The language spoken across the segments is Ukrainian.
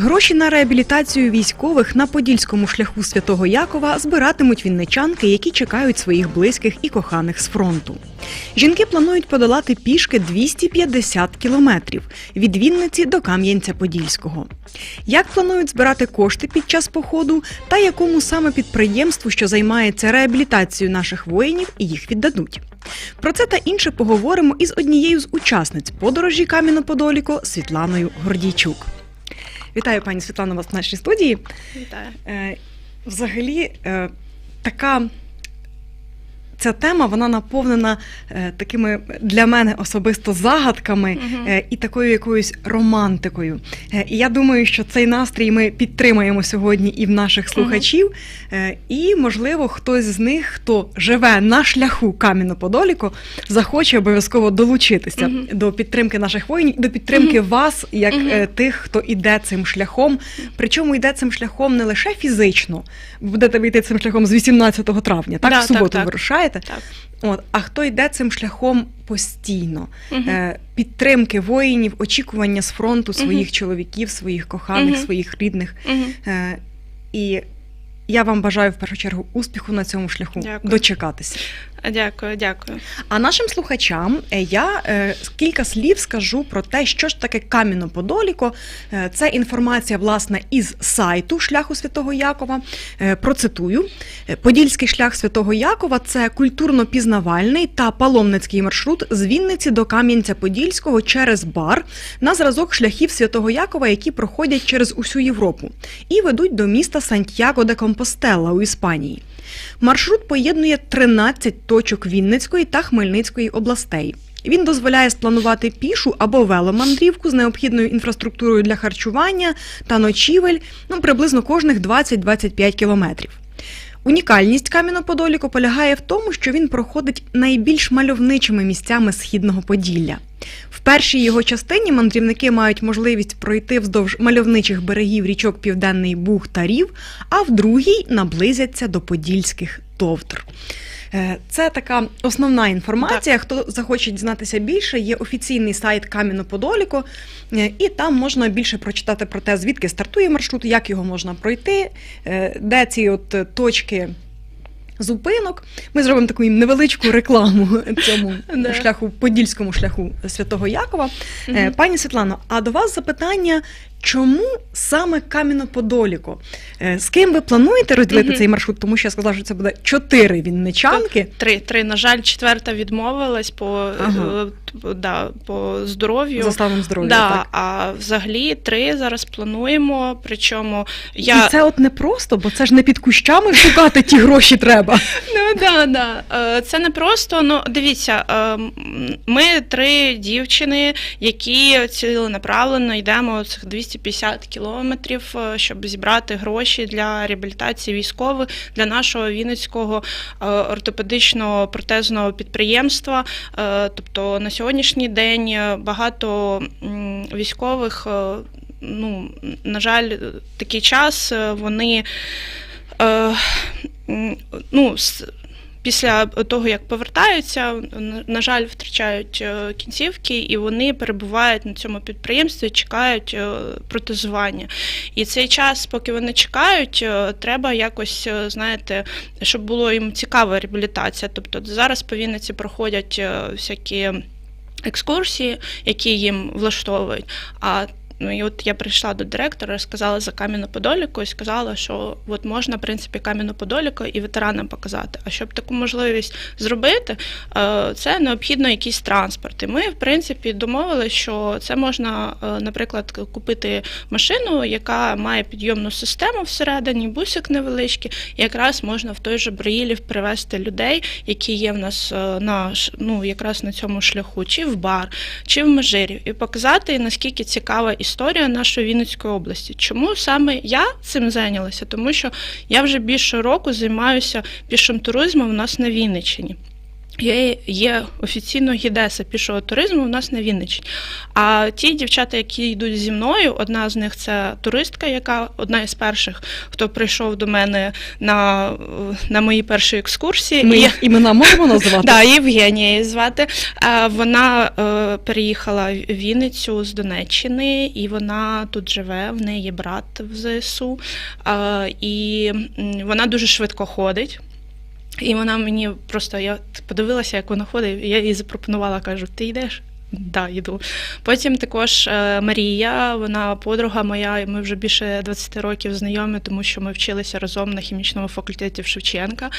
Гроші на реабілітацію військових на подільському шляху Святого Якова збиратимуть вінничанки, які чекають своїх близьких і коханих з фронту. Жінки планують подолати пішки 250 кілометрів від Вінниці до Кам'янця-Подільського. Як планують збирати кошти під час походу та якому саме підприємству, що займається реабілітацією наших воїнів, їх віддадуть? Про це та інше поговоримо із однією з учасниць подорожі Кам'яно-Подоліко Світланою Гордійчук. Вітаю, пані Світлано, вас в нашій студії. Вітаю. Е, Взагалі, е, така ця тема вона наповнена е, такими для мене особисто загадками е, і такою якоюсь романтикою. Е, І я думаю, що цей настрій ми підтримаємо сьогодні і в наших слухачів. Е, І, можливо, хтось з них, хто живе на шляху Кам'яно-Подоліко, захоче обов'язково долучитися до підтримки наших воїнів, до підтримки вас, як е, тих, хто іде цим шляхом. Причому йде цим шляхом не лише фізично, будете йти цим шляхом з 18 травня, так Да, в суботу так, так. Вирушаєте. Так. От, а хто йде цим шляхом постійно? Мгм. Е, підтримки воїнів, очікування з фронту своїх Мгм. чоловіків, своїх коханих, Мгм. своїх рідних. Мгм. Е, і я вам бажаю в першу чергу успіху на цьому шляху, Дякую. дочекатися. Дякую, дякую. А нашим слухачам е, я е, кілька слів скажу про те, що ж таке Кам'яно-Подоліко. Е, Це інформація, власне, із сайту шляху Святого Якова. Процитую: Подільський шлях Святого Якова це культурно-пізнавальний та паломницький маршрут з Вінниці до Кам'янця-Подільського через бар на зразок шляхів Святого Якова, які проходять через усю Європу, і ведуть до міста Сантьяго де Компостела у Іспанії. Маршрут поєднує 13 точок Вінницької та Хмельницької областей. Він дозволяє спланувати пішу або веломандрівку з необхідною інфраструктурою для харчування та ночівель ну, приблизно кожних 20-25 кілометрів. Унікальність Кам'яно-Подоліку полягає в тому, що він проходить найбільш мальовничими місцями східного Поділля. В першій його частині мандрівники мають можливість пройти вздовж мальовничих берегів річок Південний Буг та Рів, а в другій наблизяться до подільських товтр. Е, Це така основна інформація. Хто захоче дізнатися більше, є офіційний сайт Кам'яно-Подоліко, е, і там можна більше прочитати про те, звідки стартує маршрут, як його можна пройти, е, де ці от точки. Зупинок. Ми зробимо таку невеличку рекламу цьому шляху, подільському шляху Святого Якова. Е, Пані Світлано, а до вас запитання: чому саме Кам'яно-Подоліко? Е, З ким ви плануєте розділити Мгм. цей маршрут? Тому що я сказала, що це буде чотири вінничанки. Три, три. На жаль, четверта відмовилась по, Ага. е, да, по здоров'ю. За станом здоров'я. да, так? а взагалі три зараз плануємо. Причому я І це от не просто, бо це ж не під кущами шукати ті гроші треба. Ну да, да. Е, Це не просто. Ну дивіться, ми три дівчини, які ціленаправленно йдемо цих 250 кілометрів, е, щоб зібрати гроші для реабілітації військових для нашого вінницького е, ортопедичного протезного підприємства. Е, Тобто на сьогоднішній день багато військових. Ну, на жаль, такий час вони ну, після того, як повертаються, на- жаль, втрачають е, кінцівки, і вони перебувають на цьому підприємстві, чекають е, протезування. І цей час, поки вони чекають, е, треба якось, знаєте, щоб було їм цікава реабілітація. Тобто зараз по Вінниці проходять всякі екскурсії, які їм влаштовують. А Ну і от я прийшла до директора, сказала за Кам'яно-Подоліку і сказала, що от можна, в принципі, Кам'яно-Подоліку і ветеранам показати. А щоб таку можливість зробити, е, це необхідно якийсь транспорт. І ми, в принципі, домовилися, що це можна, е, наприклад, купити машину, яка має підйомну систему всередині, бусик невеличкий, якраз можна в той же Браїлів привезти людей, які є в нас е, на ну, якраз на цьому шляху, чи в бар, чи в Межирів, і показати, наскільки цікава історія нашої Вінницької області. Чому саме я цим зайнялася? Тому що я вже більше року займаюся пішим туризмом у нас на Вінниччині. Є, є офіційно гідеса пішого туризму у нас на Вінниччині. А ті дівчата, які йдуть зі мною, одна з них це туристка, яка одна із перших, хто прийшов до мене на, на мої перші екскурсії. Ми І- їх імена можемо назвати? Да, Євгенія її звати. Вона е, переїхала в Вінницю з Донеччини, і вона тут живе. В неї є брат в ЗСУ. І вона дуже швидко ходить. І вона мені просто я подивилася, як вона ходить. і Я їй запропонувала, кажу: ти йдеш? Да, йду. Потім також е, Марія, вона подруга моя, і ми вже більше 20 років знайомі, тому що ми вчилися разом на хімічному факультеті в Шевченка.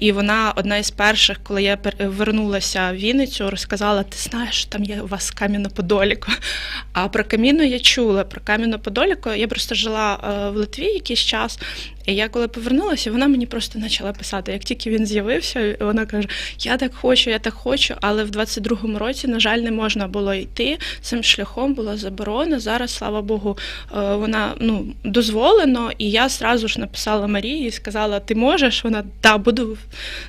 І вона одна із перших, коли я вернулася в Вінницю, розказала: ти знаєш, там є у вас Кам'яно-Подоліко. А про Каміно я чула. Про Кам'яно-Подоліко я просто жила е, в Литві якийсь час. І я коли повернулася, вона мені просто почала писати. Як тільки він з'явився, вона каже: Я так хочу, я так хочу, але в 22-му році, на жаль, не можна було йти цим шляхом, була заборона. Зараз, слава Богу, е, вона ну дозволено. І я зразу ж написала Марії і сказала: Ти можеш? Вона да, буду,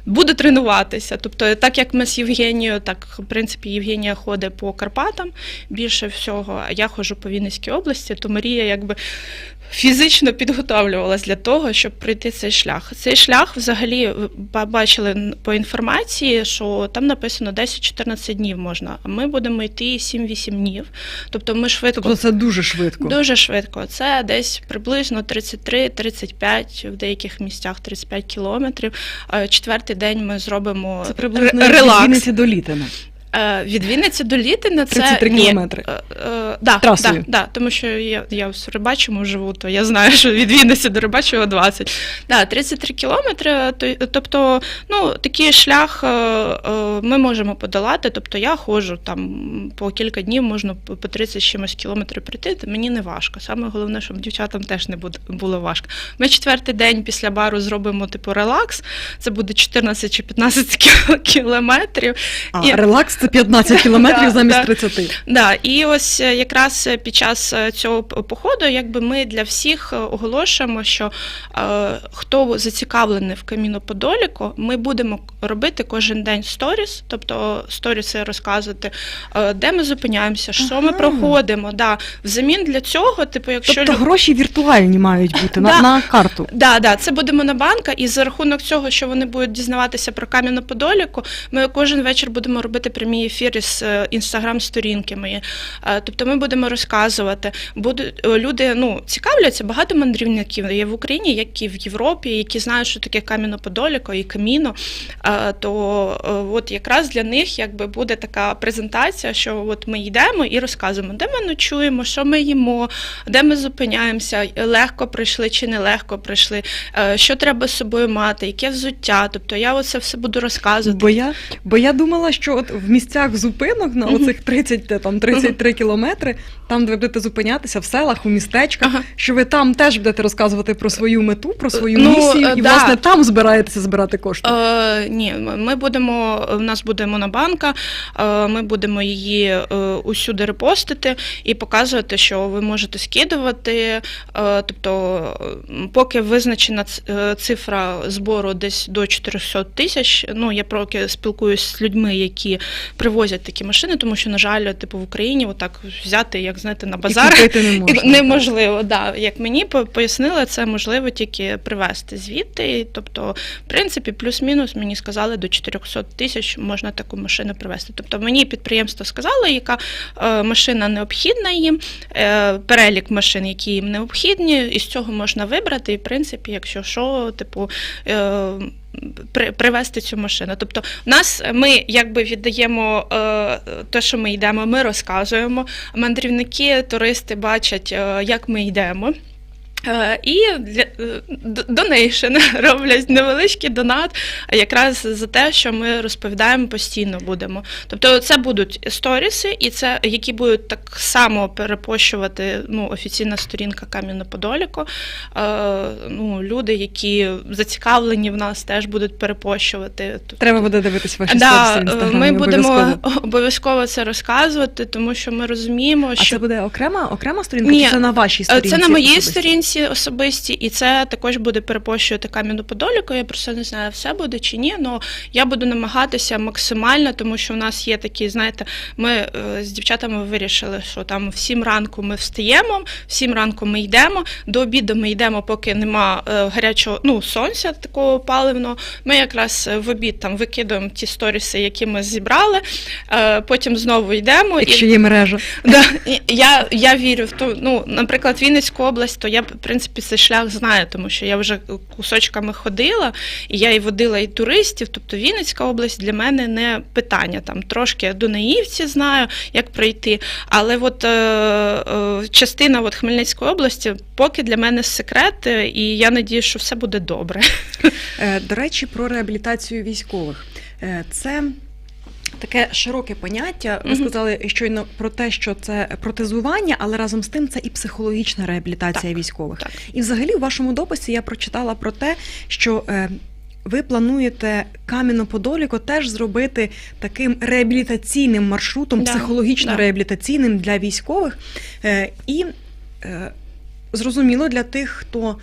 буду тренуватися. Тобто, так як ми з Євгенією, так в принципі Євгенія ходить по Карпатам більше всього, а я ходжу по Вінницькій області, то Марія якби. Фізично підготовлювалась для того, щоб пройти цей шлях. Цей шлях, взагалі, бачили по інформації, що там написано 10-14 днів можна, а ми будемо йти 7-8 днів. Тобто ми швидко Тобто це дуже швидко. Дуже швидко. Це десь приблизно 33-35, в деяких місцях 35 кілометрів. Четвертий день ми зробимо Це приблизно ре- релакс. До Літина. Е, Від Вінниці до Літина це 33 ні. кілометри. Е, е, да, Трасою. Да, да, тому що я, я в Рибачому живу, то я знаю, що від Вінниці до Рибачого 20. Да, 33 кілометри. Тобто, ну, такий шлях ми можемо подолати. Тобто я ходжу там по кілька днів, можна по по 30 чимось кілометрів прийти. Мені не важко. Саме головне, щоб дівчатам теж не було важко. Ми четвертий день після бару зробимо типу релакс. Це буде 14 чи 15 кіл- кілометрів. А І- релакс це 15 кілометрів замість да. 30. Да, і ось е, якраз е, під час е, цього походу, якби ми для всіх оголошуємо, що хто зацікавлений в Каміно-Подоліку, ми будемо робити кожен день сторіс, тобто сторіси розказувати, де ми зупиняємося, що ми проходимо. Да. Взамін для цього, типу, якщо Тобто гроші віртуальні мають бути на, на карту. Да, да, це буде монобанка, і за рахунок цього, що вони будуть дізнаватися про Кам'яно-Подоліку, ми кожен вечір будемо робити прямі ефіри з е, інстаграм-сторінки мої. Е, Тобто ми будемо розказувати. Будуть е, люди ну цікавляться, багато мандрівників є в Україні, як і в Європі, які знають, що таке Кам'яно-Подоліко і Каміно. То от якраз для них якби буде така презентація, що от ми йдемо і розказуємо, де ми ночуємо, що ми їмо, де ми зупиняємося, легко прийшли чи нелегко прийшли, що треба з собою мати, яке взуття. Тобто я оце все буду розказувати. Бо я, бо я думала, що от в місцях зупинок на оцих 30, де там 33 кілометри, там, де ви будете зупинятися в селах, у містечках, Ага. що ви там теж будете розказувати про свою мету, про свою Ну, місію, е, і да. власне там збираєтеся збирати кошти. Е, ні, ми будемо. У нас буде монобанка, е, ми будемо її е, усюди репостити і показувати, що ви можете скидувати. Е, тобто, поки визначена е, цифра збору десь до 400 тисяч. Ну я поки спілкуюсь з людьми, які привозять такі машини, тому що, на жаль, типу в Україні отак взяти, як знаєте, на І базар. купити не І можна. Неможливо, да. Як мені по- пояснили, це можливо тільки привезти звідти. Тобто, в принципі, плюс-мінус мені сказали до 400 тисяч можна таку машину привезти. Тобто мені підприємство сказало, яка е, машина необхідна їм, е, перелік машин, які їм необхідні, і з цього можна вибрати. І в принципі, якщо що, типу. При- Привезти цю машину. Тобто, в нас ми якби віддаємо е, те, що ми йдемо, ми розказуємо. Мандрівники, туристи бачать, е, як ми йдемо. Е, І для е, донейшн роблять невеличкий донат, якраз за те, що ми розповідаємо постійно будемо. Тобто, це будуть сторіси, і це які будуть так само перепощувати ну, офіційна сторінка Кам'яно-Подоліко. Е, ну, люди, які зацікавлені в нас, теж будуть перепощувати. Тобто, Треба буде дивитись ваші да, сторіси е, ми будемо обов'язково. обов'язково це розказувати, тому що ми розуміємо, А що це буде окрема окрема сторінка, Ні, чи це на вашій Е, сторінці? Це на моїй особисто? Сторінці, особисті, і це також буде перепощувати кам'яну подоліку. Я просто не знаю, все буде чи ні. але я буду намагатися максимально, тому що у нас є такі, знаєте, ми е, з дівчатами вирішили, що там в 7 ранку ми встаємо, в 7 ранку ми йдемо. До обіду ми йдемо, поки нема е, гарячого ну, сонця такого паливного. Ми якраз е, в обід там викидуємо ті сторіси, які ми зібрали. Потім знову йдемо. Якщо є мережа. Да, я, я вірю в ту, ну, наприклад, Вінницьку область, то я, принципі, цей шлях знаю, тому що я вже кусочками ходила, і я і водила і туристів. Тобто Вінницька область для мене не питання. Там трошки Дунаївці знаю, як пройти. Але от е, е, частина от Хмельницької області поки для мене секрет, е, і я надію, що все буде добре. Е, До речі, про реабілітацію військових. Е, Це таке широке поняття. Ви сказали щойно про те, що це протезування, але разом з тим це і психологічна реабілітація військових. Так. І взагалі у вашому дописі я прочитала про те, що. е, Ви плануєте Кам'яно-Подоліко теж зробити таким реабілітаційним маршрутом, Да, психологічно да. реабілітаційним для військових. Е, І е, зрозуміло для тих, хто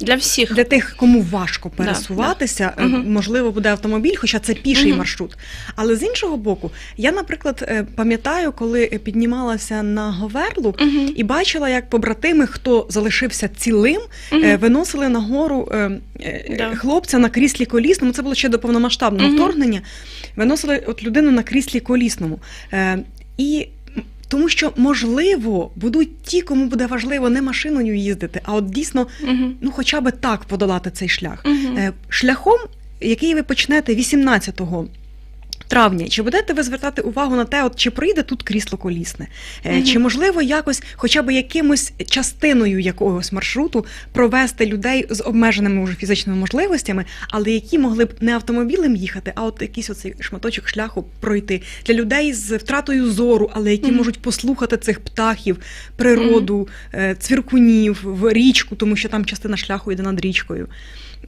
Для всіх. для тих, кому важко пересуватися, да. е, Мгм. можливо, буде автомобіль, хоча це піший Мгм. маршрут. Але з іншого боку, я, наприклад, е, пам'ятаю, коли піднімалася на Говерлу Мгм. і бачила, як побратими, хто залишився цілим, е, виносили нагору е, е, Да. хлопця на кріслі колісному. Це було ще до повномасштабного Мгм. вторгнення. Виносили от людину на кріслі колісному. Е, І тому що, можливо, будуть ті, кому буде важливо не машиною їздити, а от дійсно, Мгм. ну хоча би так подолати цей шлях. Е, Шляхом, який ви почнете 18 травня, чи будете ви звертати увагу на те, от чи пройде тут крісло колісне, Мгм. чи можливо якось, хоча б якимось частиною якогось маршруту провести людей з обмеженими уже фізичними можливостями, але які могли б не автомобілем їхати, а от якийсь оцей шматочок шляху пройти для людей з втратою зору, але які Мгм. можуть послухати цих птахів, природу, е, цвіркунів, в річку, тому що там частина шляху йде над річкою.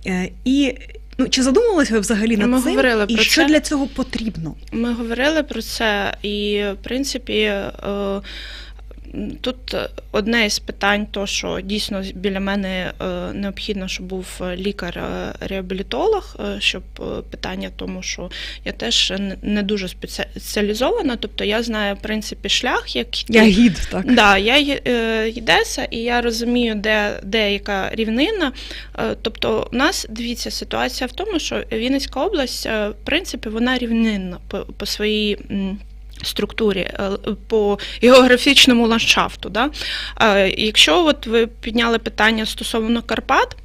Е, І ну чи задумувалися ви взагалі над Ми цим? говорили і про що це. для цього потрібно? Ми говорили про це, і в принципі. Е, Тут одне із питань, то що дійсно біля мене е, необхідно, щоб був лікар-реабілітолог, е, щоб е, питання тому, що я теж не- дуже спеціалізована, тобто я знаю в принципі шлях, як. Я гід, так. Да, я е, і я розумію, де, де яка рівнина. Е, Тобто, у нас дивіться, ситуація в тому, що Вінницька область, е, в принципі, вона рівнинна по, по своїй. Структурі е, по географічному ландшафту. Да? Е, Якщо от ви підняли питання стосовно Карпат,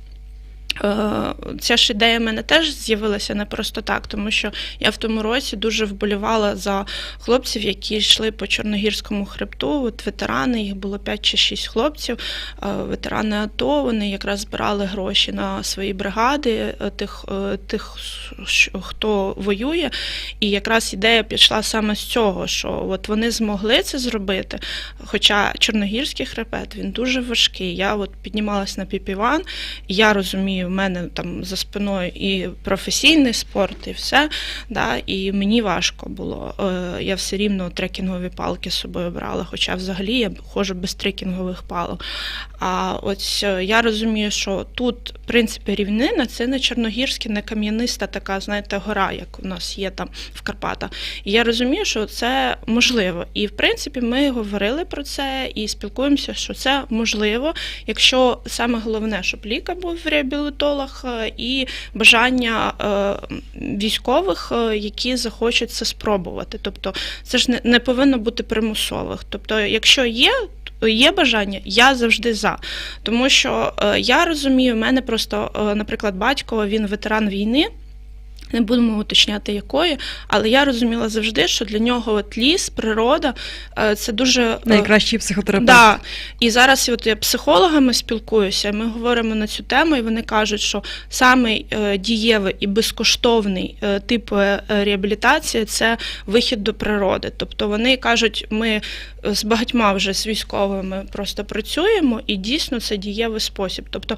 ця ж ідея в мене теж з'явилася не просто так, тому що я в тому році дуже вболівала за хлопців, які йшли по Чорногірському хребту. От ветерани, їх було 5 чи 6 хлопців. е, Ветерани АТО, вони якраз збирали гроші на свої бригади, е, тих, е, тих, хто воює. І якраз ідея пішла саме з цього, що от вони змогли це зробити. Хоча Чорногірський хребет він дуже важкий. Я от піднімалась на піпіван, я розумію, в мене там за спиною і професійний спорт, і все. Да, і мені важко було. Е, Я все рівно трекінгові палки з собою брала, хоча взагалі я ходжу без трекінгових палок. А ось е, я розумію, що тут, в принципі, рівнина це не чорногірська, не кам'яниста така, знаєте, гора, як у нас є там в Карпатах. І я розумію, що це можливо. І в принципі, ми говорили про це і спілкуємося, що це можливо, якщо саме головне, щоб лікар був в реабілітолог е, і бажання е, військових, е, які захочуть це спробувати. Тобто, це ж не повинно бути примусових. Тобто, якщо є. Є бажання, я завжди за. Тому що е, я розумію, в мене просто, е, наприклад, батько, він ветеран війни. Не будемо уточняти якої, але я розуміла завжди, що для нього от ліс, природа е, це дуже е, Найкращий психотерапевт. Да. І зараз от я психологами спілкуюся, ми говоримо на цю тему, і вони кажуть, що самий е, дієвий і безкоштовний тип реабілітації це вихід до природи. Тобто вони кажуть, ми з багатьма вже з військовими просто працюємо, і дійсно це дієвий спосіб. Тобто,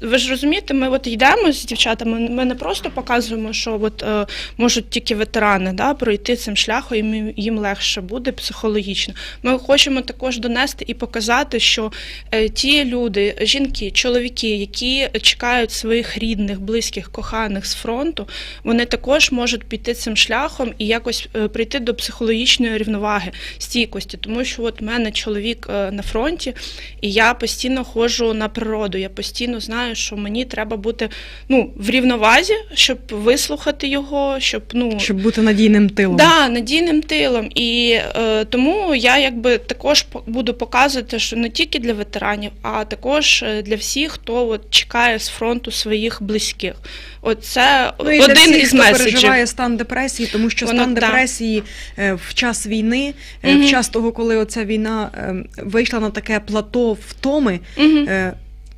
ви ж розумієте, ми от йдемо з дівчатами, ми не просто просто показуємо, що от е, можуть тільки ветерани да, пройти цим шляхом, їм- їм легше буде психологічно. Ми хочемо також донести і показати, що е, ті люди, жінки, чоловіки, які чекають своїх рідних, близьких, коханих з фронту, вони також можуть піти цим шляхом і якось е, прийти до психологічної рівноваги, стійкості. Тому що от мене чоловік е, на фронті, і я постійно ходжу на природу. Я постійно знаю, що мені треба бути ну, в рівновазі, щоб вислухати його, щоб ну Щоб бути надійним тилом. Да, надійним тилом. І е, тому я якби також буду показувати, що не тільки для ветеранів, а також е, для всіх, хто от чекає з фронту своїх близьких. От це Ну, і для один всіх, із хто меседжів. переживає стан депресії, тому що Воно стан депресії е, в час війни, е, Мгм. в час того, коли оця війна е, вийшла на таке плато втоми, Мгм. е,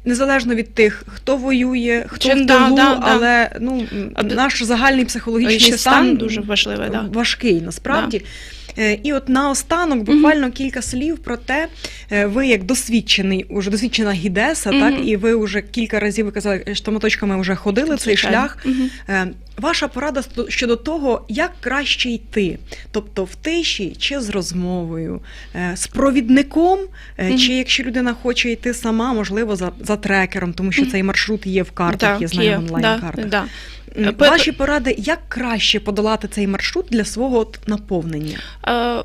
незалежно від тих, хто воює, хто Чим, в да, тилу, да, да. але ну, наш загальний психологічний стан, стан дуже важливий, да. важкий насправді. Е, І от наостанок буквально кілька слів про те, е, ви як досвідчений, уже досвідчена гідеса, так? І ви вже кілька разів ви казали, е, штаматочками вже ходили цей шлях. Е, Ваша порада щодо того, як краще йти, тобто в тиші чи з розмовою, е, з провідником, е, Мгм. чи якщо людина хоче йти сама, можливо, за, за трекером, тому що цей маршрут є в картах, Так, я знаю онлайн-картах. Да, да. Е, Ваші поради, як краще подолати цей маршрут для свого от наповнення? Е,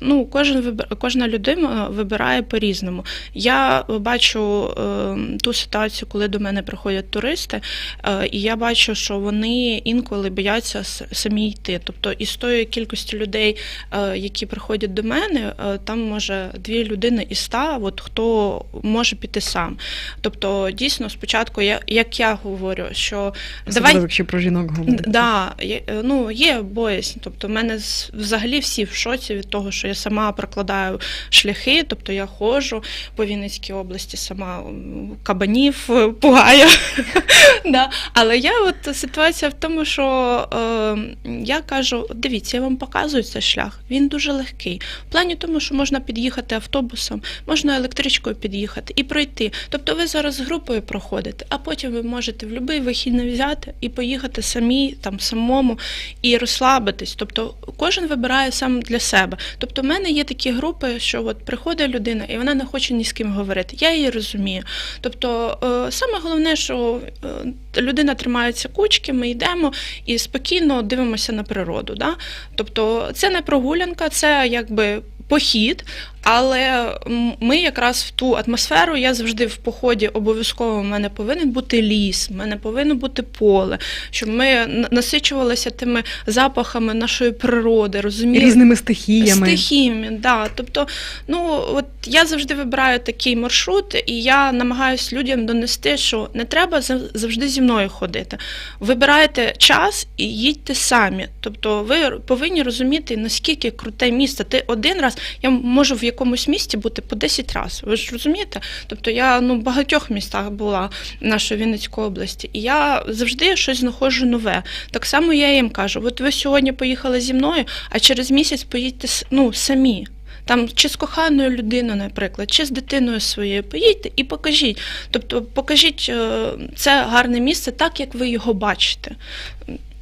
ну, кожен кожна людина вибирає по-різному. Я бачу е, ту ситуацію, коли до мене приходять туристи, і я бачу, що вони інколи бояться самі йти. Тобто, із тої кількості людей, які приходять до мене, там може дві людини із ста, от хто може піти сам. Тобто, дійсно, спочатку, як я говорю, що Особливо, якщо про жінок говорити. Да, є, е, ну, є боязнь. Тобто, в мене взагалі всі в шоці від того, що я сама прокладаю шляхи, тобто я ходжу по Вінницькій області, сама кабанів е, пугаю. да. Але я от ситуація в тому, що е, я кажу: дивіться, я вам показую цей шлях. Він дуже легкий. В плані тому, що можна під'їхати автобусом, можна електричкою під'їхати і пройти. Тобто ви зараз з групою проходите, а потім ви можете в будь-який вихідний взяти і поїхати самі, там самому і розслабитись. Тобто кожен вибирає сам для себе. Тобто, в мене є такі групи, що от приходить людина і вона не хоче ні з ким говорити. Я її розумію. Тобто, е, саме головне, що е, людина тримається кучки, ми йдемо і спокійно дивимося на природу. Да? Тобто, це не прогулянка, це якби. Похід, але ми якраз в ту атмосферу, я завжди в поході обов'язково в мене повинен бути ліс, в мене повинно бути поле, щоб ми насичувалися тими запахами нашої природи, розуміли Різними стихіями. стихіями. Да. Тобто, ну от я завжди вибираю такий маршрут, і я намагаюся людям донести, що не треба зав- завжди зі мною ходити. Вибирайте час і їдьте самі. Тобто, ви повинні розуміти, наскільки круте місце. Ти один раз я можу в якомусь місті бути по 10 разів. Ви ж розумієте? Тобто я ну в багатьох містах була нашої Вінницької області, і я завжди щось знаходжу нове. Так само я їм кажу: от ви сьогодні поїхали зі мною, а через місяць поїдьте ну, самі. Там чи з коханою людиною, наприклад, чи з дитиною своєю поїдьте і покажіть. Тобто покажіть е, це гарне місце так, як ви його бачите.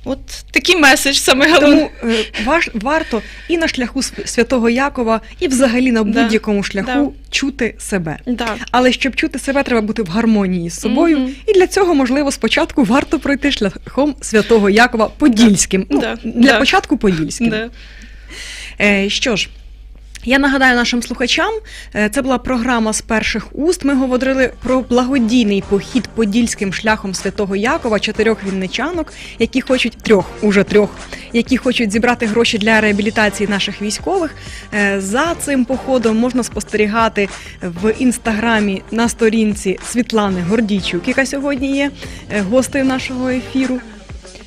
От такий меседж саме головне. Тому е, важ, варто і на шляху святого Якова, і взагалі на будь-якому шляху чути себе. Да. Але щоб чути себе, треба бути в гармонії з собою. Мгм. І для цього, можливо, спочатку варто пройти шляхом святого Якова Подільським. Ну, Да, Для да. початку Подільським. Да. Е, що ж. Я нагадаю нашим слухачам, е, це була програма з перших уст. Ми говорили про благодійний похід подільським шляхом святого Якова, чотирьох вінничанок, які хочуть трьох, уже трьох, які хочуть зібрати гроші для реабілітації наших військових. Е, За цим походом можна спостерігати в інстаграмі на сторінці Світлани Гордійчук, яка сьогодні є е, гостею нашого ефіру.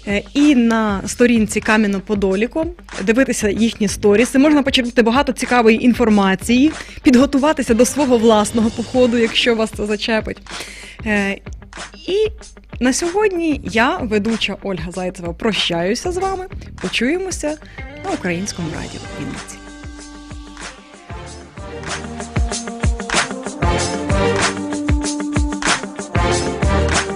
Е, І на сторінці Кам'яно-Подоліку дивитися їхні сторіси. Можна почерпнути багато цікавої інформації, підготуватися до свого власного походу, якщо вас це зачепить. Е, І на сьогодні я, ведуча Ольга Зайцева, прощаюся з вами. Почуємося на українському радіо Вінниці.